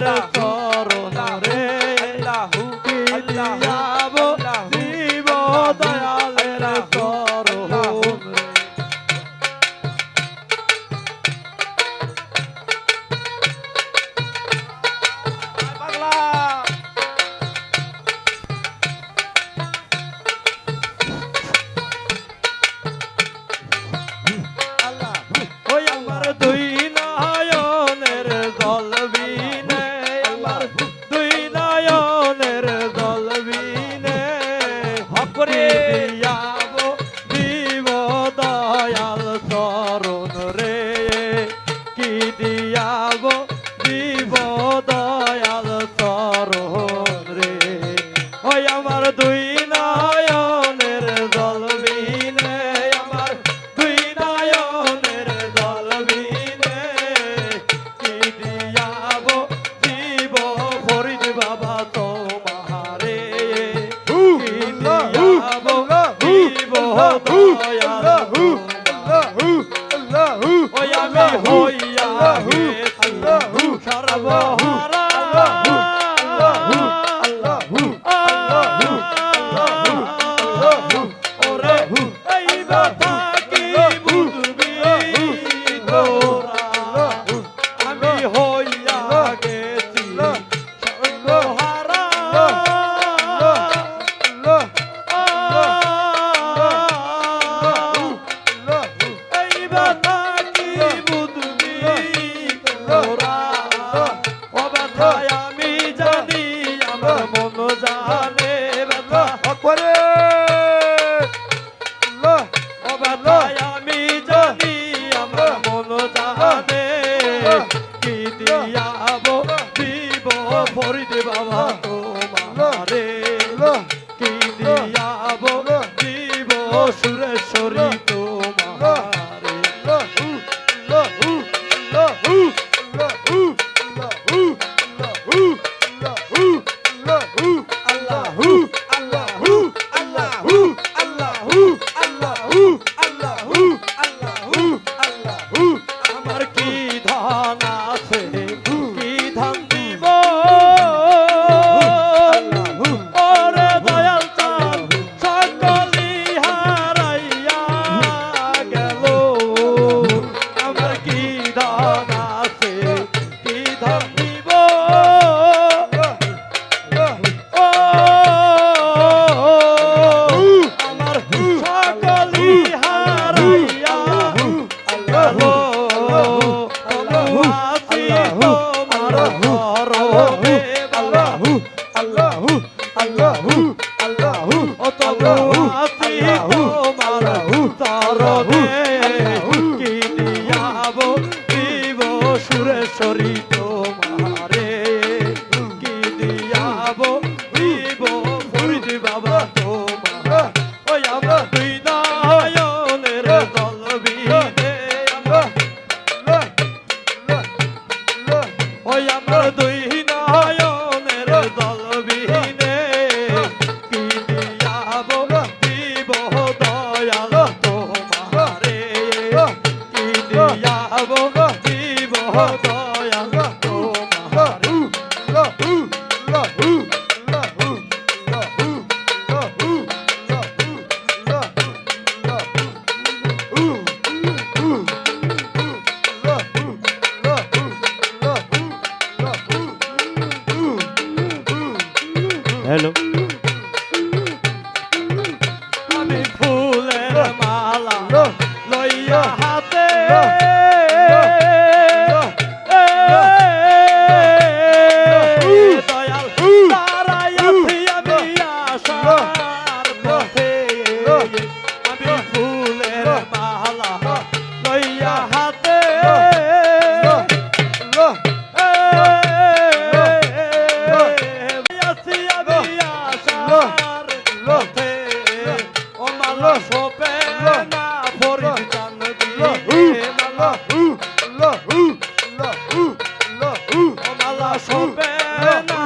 Sarah. আল্লাহ ব্যথায় আমি জানি আমার মন জানে কি দিয়াব দিব ফরিদ বাবা সুরে সরিত সবে না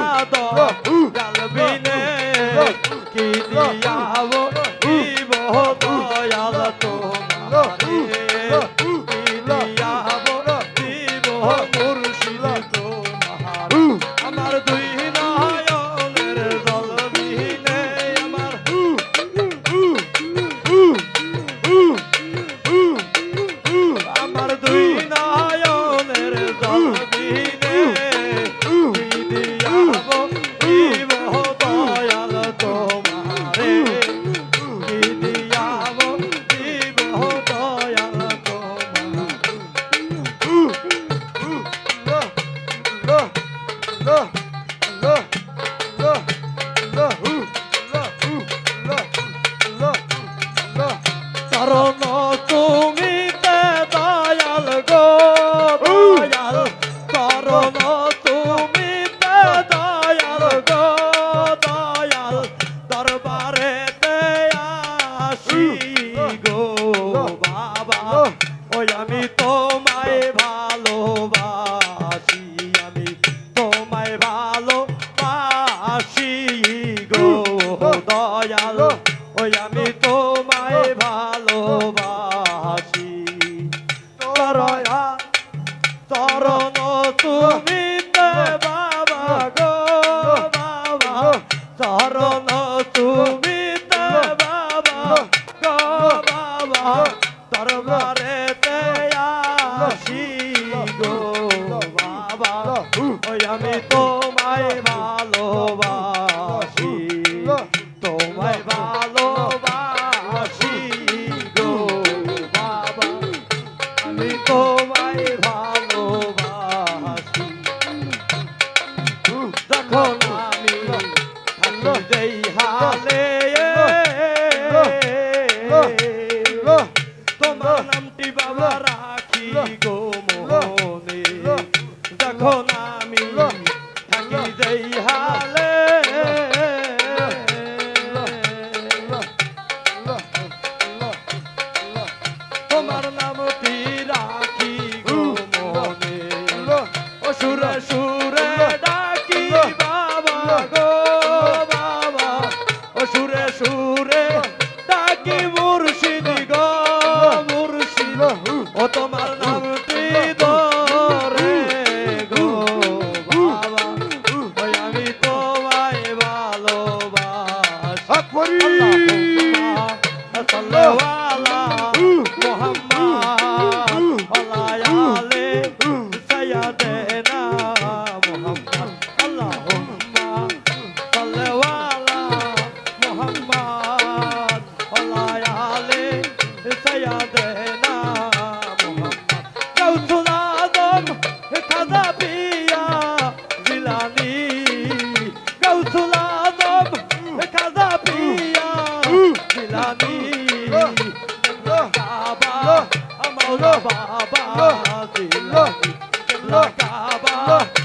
যখন আমি 감사합니다.